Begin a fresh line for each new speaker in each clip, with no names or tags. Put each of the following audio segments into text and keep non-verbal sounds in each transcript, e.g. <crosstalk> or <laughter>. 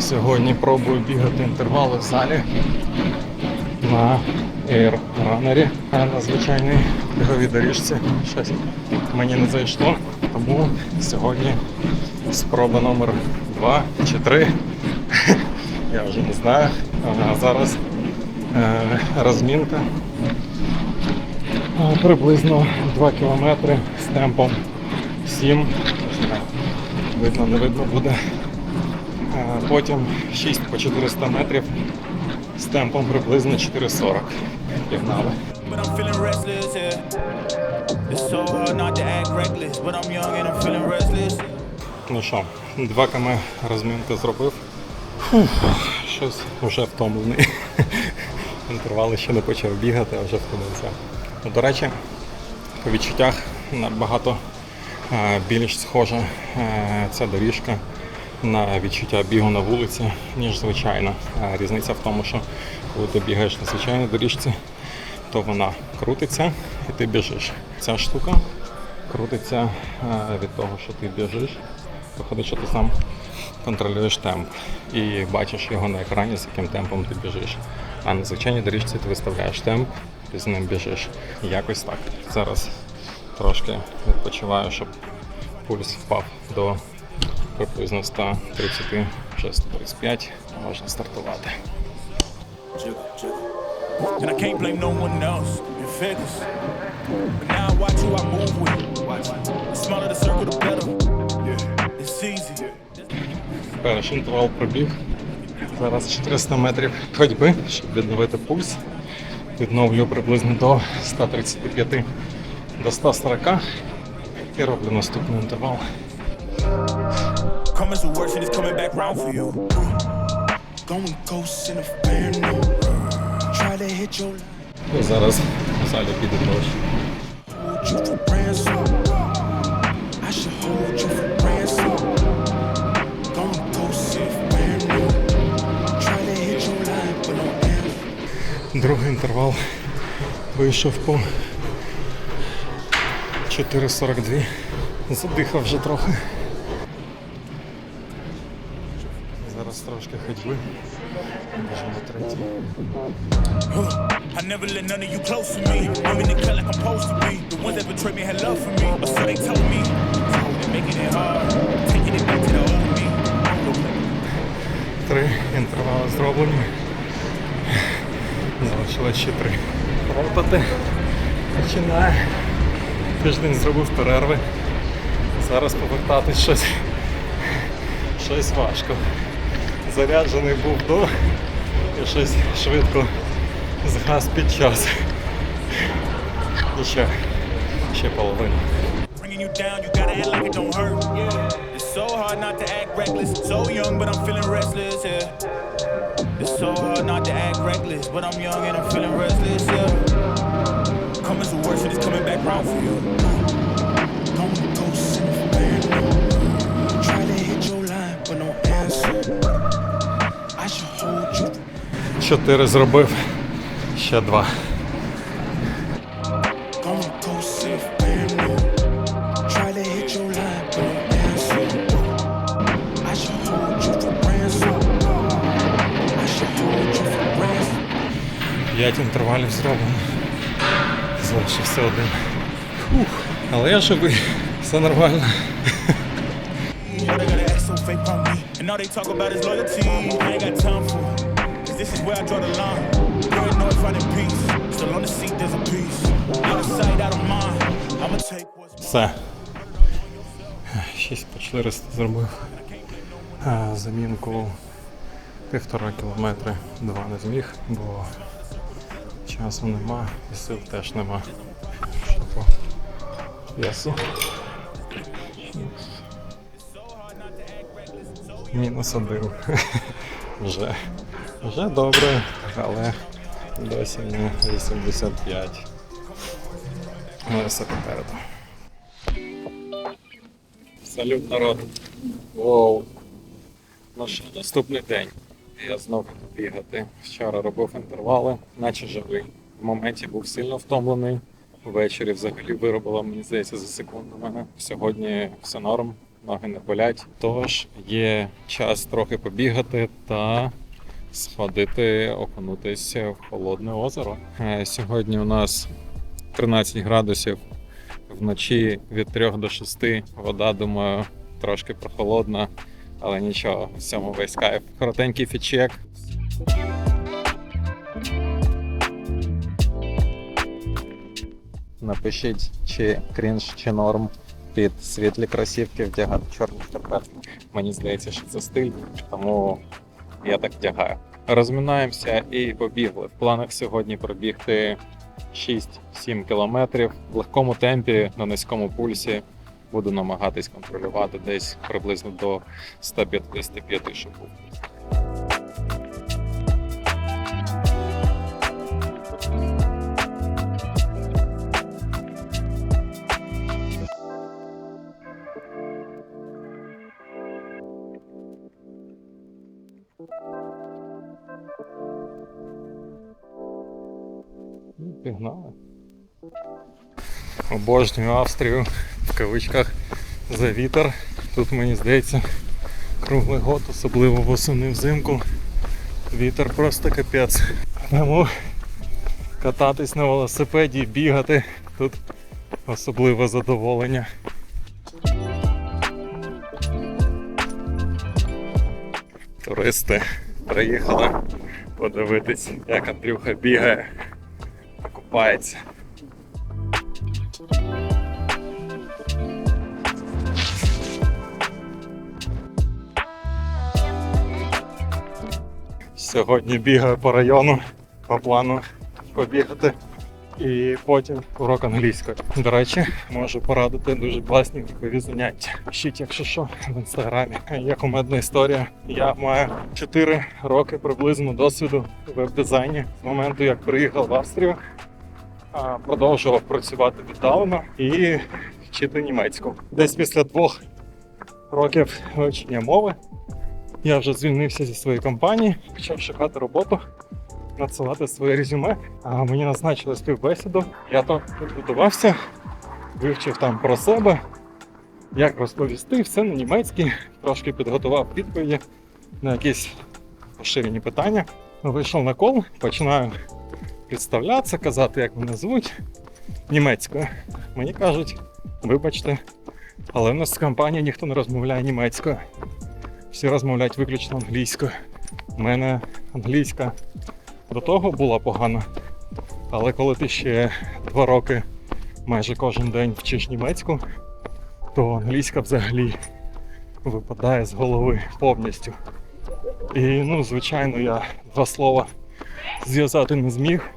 Сьогодні пробую бігати інтервали в залі на Air Runner, на звичайній біговій доріжці. Щось мені не зайшло, тому сьогодні спроба номер 2 чи 3. <laughs> Я вже не знаю. А зараз е, розмінка. Е, Приблизно 2 кілометри з темпом 7. Видно, не видно буде. Потім 6 по 400 метрів з темпом приблизно 4,40. Пігнали. Ну що, 2 км розмінки зробив. Фух, щось вже втомлений. <laughs> Інтервали ще не почав бігати, а вже втомився. Ну, до речі, по відчуттях набагато е, більш схожа е, ця доріжка на відчуття бігу на вулиці, ніж звичайно. Е, Різниця в тому, що коли ти бігаєш на звичайній доріжці, то вона крутиться і ти біжиш. Ця штука крутиться від того, що ти біжиш. Виходить, що ти сам контролюєш темп і бачиш його на екрані, з яким темпом ти біжиш. А на звичайній доріжці ти виставляєш темп, ти з ним біжиш. Якось так. Зараз трошки відпочиваю, щоб пульс впав до приблизно 130, 135. Можна стартувати.
And I can't blame no one else in figures. But now I watch who I move with. Watch. The smaller the circle, the better. Yeah. It's easy.
Перший інтервал пробіг. Зараз 400 метрів ходьби, щоб відновити пульс. Відновлю приблизно до 135 до 140 і роблю наступний інтервал. І зараз в залі піде дощ. Другий інтервал вийшов по 4.42. Задихав вже трохи. Зараз трошки ходьби.
I never let none of you close to me. I'm in the cut like I'm supposed to be. The ones that betrayed me had love for me. Or so they told me. They're making it hard. Taking it back to the old me.
Три інтервали зроблені. Залишилось ще три. Починає. Тиждень зробив перерви. Зараз повертатись щось. Щось важко. Заряджений був до і щось швидко згас під час. І ще, ще половина.
Bringing you down, you gotta act like it don't hurt. Yeah. It's so hard not to act reckless. So young, but I'm feeling restless. Yeah. It's so hard not to act reckless, but I'm young and I'm feeling restless. Yeah. Coming to worse and it's coming back round for you.
Going ghosts in a phantom. Try to hit your line, but no answer. I should hold you
Чотири зробив, ще два. 5 інтервалів зроблено. Залишився один. Фух, Але я живий, все нормально.
This is where I draw the line. Paranoid no fighting peace. Still on the seat, there's a peace. Out of sight, out of mind. I'ma take what's
Все. 6 по 400 зробив. Замінку півтора кілометри, два не зміг, бо часу нема і сил теж нема. Що по. Мінус один. Вже. Вже добре, але досі не 85. Але все попереду. Салют, народ. Воу. Ну що, наступний день. Я буду бігати. Вчора робив інтервали, наче живий. В моменті був сильно втомлений. Ввечері взагалі виробила, мені здається, за секунду мене. Сьогодні все норм, ноги не болять. Тож є час трохи побігати та сходити, окунутися в холодне озеро. Е, Сьогодні у нас 13 градусів. Вночі від 3 до 6 вода, думаю, трошки прохолодна, але нічого, в цьому весь кайф. Коротенький фічек. Напишіть, чи крінж, чи норм під світлі кросівки вдягати чорні шкарпетки. Мені здається, що це стиль, тому я так вдягаю. Розминаємося і побігли. В планах сьогодні пробігти 6-7 кілометрів в легкому темпі на низькому пульсі. Буду намагатись контролювати десь приблизно до 155, щоб був. Ну, Пігнали. Обожнюю Австрію в кавичках за вітер. Тут мені здається круглий год, особливо восени взимку. Вітер просто капець. Тому кататись на велосипеді бігати тут особливе задоволення. Туристи приїхали подивитись, як Андрюха бігає, купається. Сьогодні бігаю по району по плану побігати і потім урок англійської. До речі, можу порадити дуже класні групові заняття. Пишіть, якщо що, в інстаграмі. Є кумедна історія. Я маю 4 роки приблизно досвіду в веб-дизайні з моменту, як приїхав в Австрію. Продовжував працювати віддалено і вчити німецьку. Десь після двох років вивчення мови я вже звільнився зі своєї компанії, почав шукати роботу, надсилати своє резюме. А мені назначили співбесіду. Я то підготувався, вивчив там про себе, як розповісти, все на німецькій, трошки підготував відповіді на якісь поширені питання. Вийшов на кол, починаю представлятися, казати, як мене звуть німецькою. Мені кажуть, вибачте, але в нас в компанії ніхто не розмовляє німецькою всі розмовляють виключно англійською. У мене англійська до того була погана, але коли ти ще два роки майже кожен день вчиш німецьку, то англійська взагалі випадає з голови повністю. І ну, звичайно, я два слова зв'язати не зміг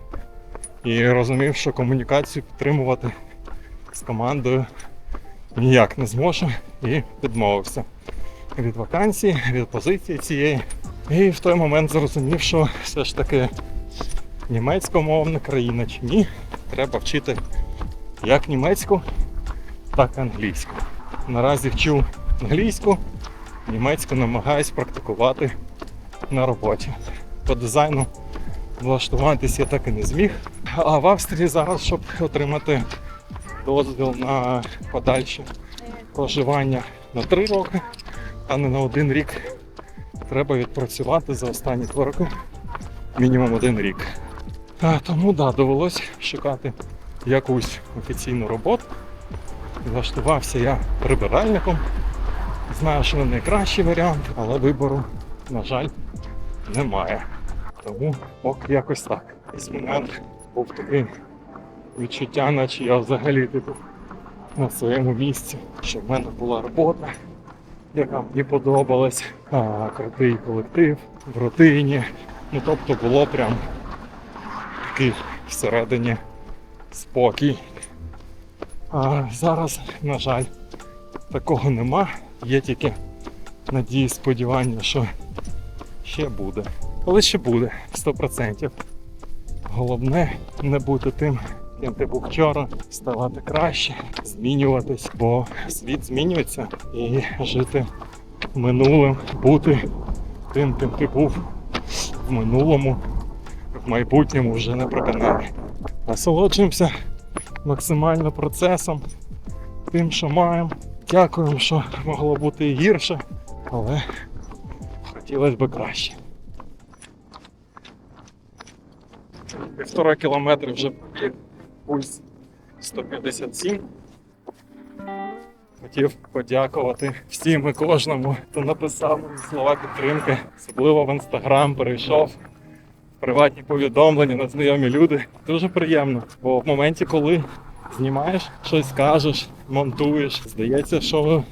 і розумів, що комунікацію підтримувати з командою ніяк не зможу і відмовився від вакансій, від позиції цієї. І в той момент зрозумів, що все ж таки німецькомовна країна чи ні, треба вчити як німецьку, так і англійську. Наразі вчу англійську, німецьку намагаюсь практикувати на роботі. По дизайну влаштуватись я так і не зміг. А в Австрії зараз, щоб отримати дозвіл на подальше проживання на 3 роки, а не на один рік. Треба відпрацювати за останні два роки мінімум один рік. А, тому да, довелось шукати якусь офіційну роботу. Влаштувався я прибиральником. Знаю, що не найкращий варіант, але вибору, на жаль, немає. Тому поки якось так. Із момент був такий відчуття, наче я взагалі типу, на своєму місці, що в мене була робота, яка мені подобалась, а, крутий колектив в родині. Ну тобто було прям такий всередині спокій. А зараз, на жаль, такого нема. Є тільки надії, сподівання, що ще буде. Але ще буде, 100%. Головне не бути тим, ким ти був вчора, ставати краще, змінюватись, бо світ змінюється і жити минулим, бути тим, ким ти був в минулому, в майбутньому вже не проканає. Насолоджуємося максимально процесом, тим, що маємо. Дякуємо, що могло бути і гірше, але хотілося б краще. Півтора кілометри вже пульс 157. Хотів подякувати всім і кожному, хто написав слова підтримки, особливо в інстаграм перейшов приватні повідомлення на знайомі люди. Дуже приємно, бо в моменті, коли знімаєш, щось кажеш, монтуєш, здається, що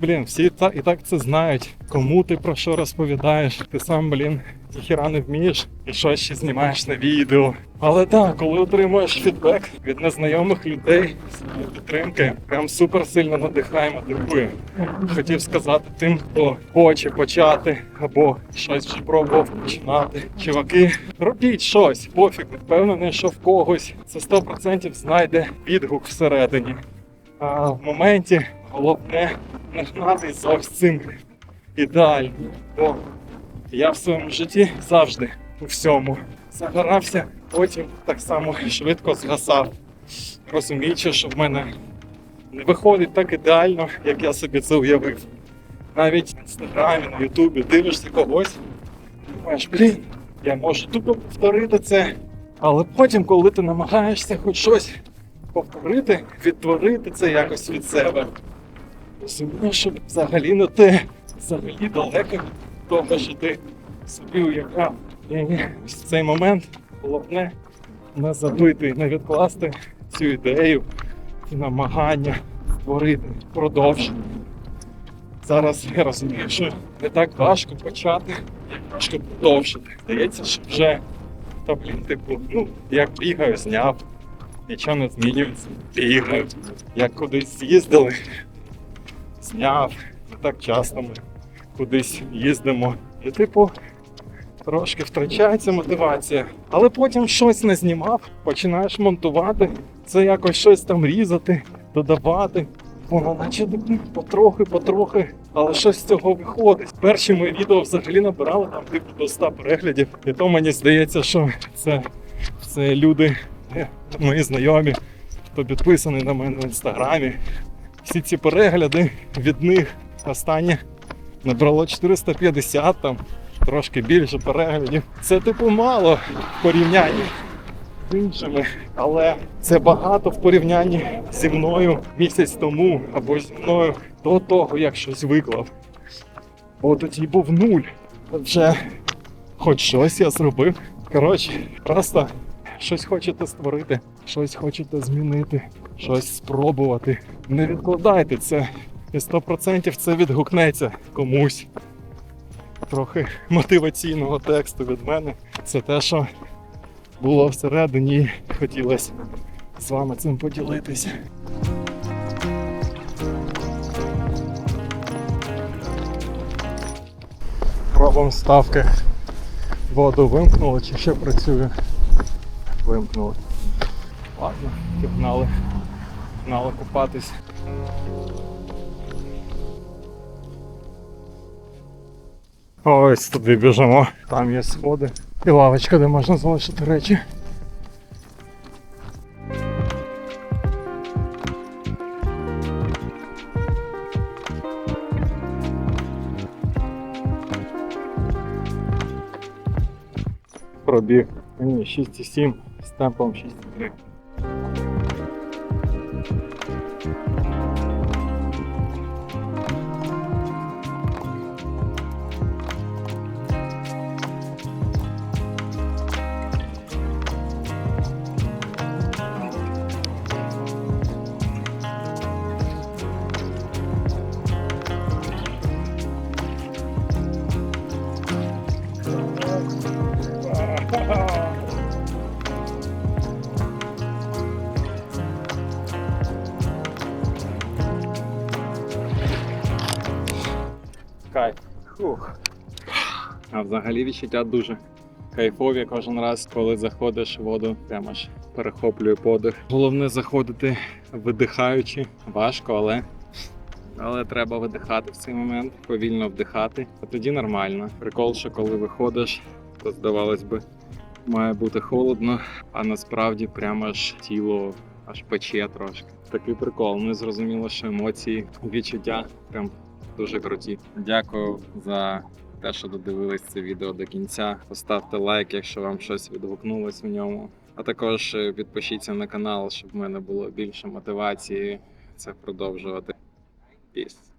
блін, всі та і так це знають. Кому ти про що розповідаєш? Ти сам, блін, ніхіра не вмієш і щось ще знімаєш на відео. Але так, коли отримуєш фідбек від незнайомих людей, підтримки, прям супер сильно надихає, мотивує. Хотів сказати тим, хто хоче почати або щось вже пробував починати. Чуваки, робіть щось, пофіг, впевнений, що в когось це 100% знайде відгук всередині. А в моменті головне не гнатись за ось цим ідеально. Бо я в своєму житті завжди у всьому загорався, потім так само швидко згасав, розуміючи, що в мене не виходить так ідеально, як я собі це уявив. Навіть в інстаграмі, на Ютубі дивишся когось, думаєш, блін, я можу тупо повторити це. Але потім, коли ти намагаєшся хоч щось повторити, відтворити це якось від себе, розумієш, що взагалі не те, взагалі далеко від того, що ти собі уявляв. І в цей момент головне не забити, не відкласти цю ідею і намагання створити, продовжити. Зараз я розумію, що не так важко почати, важко продовжити. Здається, що вже та блін, типу, ну, як бігаю, зняв, нічого не змінюється, бігаю. Як кудись з'їздили, зняв. Не так часто ми кудись їздимо. І, типу, трошки втрачається мотивація. Але потім щось не знімав, починаєш монтувати, це якось щось там різати, додавати. Воно наче ну, потрохи, потрохи, але щось з цього виходить. Перші мої відео взагалі набирали там типу до 100 переглядів. І то мені здається, що це, це люди, е, мої знайомі, хто підписаний на мене в інстаграмі. Всі ці перегляди від них останнє набрало 450 там, трошки більше переглядів. Це типу мало в порівнянні з іншими, але це багато в порівнянні зі мною місяць тому або зі мною до того, як щось виклав. Бо тоді був нуль. Вже хоч щось я зробив. Коротше, просто щось хочете створити, щось хочете змінити, щось спробувати. Не відкладайте це. І 100% це відгукнеться комусь. Трохи мотиваційного тексту від мене. Це те, що було всередині, і хотілося з вами цим поділитися. Пробуємо ставки. Воду вимкнули чи ще працює? Вимкнули. Ладно, пігнали. Пігнали купатись. Ось туди біжимо. Там є сходи. І лавочка, де можна залишити речі. Пробіг. Ні, 6,7 з темпом 6,3. А взагалі відчуття дуже кайфові кожен раз, коли заходиш в воду, прямо ж перехоплює подих. Головне заходити видихаючи. Важко, але Але треба видихати в цей момент, повільно вдихати, а тоді нормально. Прикол, що коли виходиш, то здавалось би, має бути холодно, а насправді прямо аж тіло аж пече трошки. Такий прикол. Не зрозуміло, що емоції, відчуття прям дуже круті. Дякую за те, що додивились це відео до кінця. Поставте лайк, якщо вам щось відгукнулось в ньому. А також е, підпишіться на канал, щоб в мене було більше мотивації це продовжувати. Peace.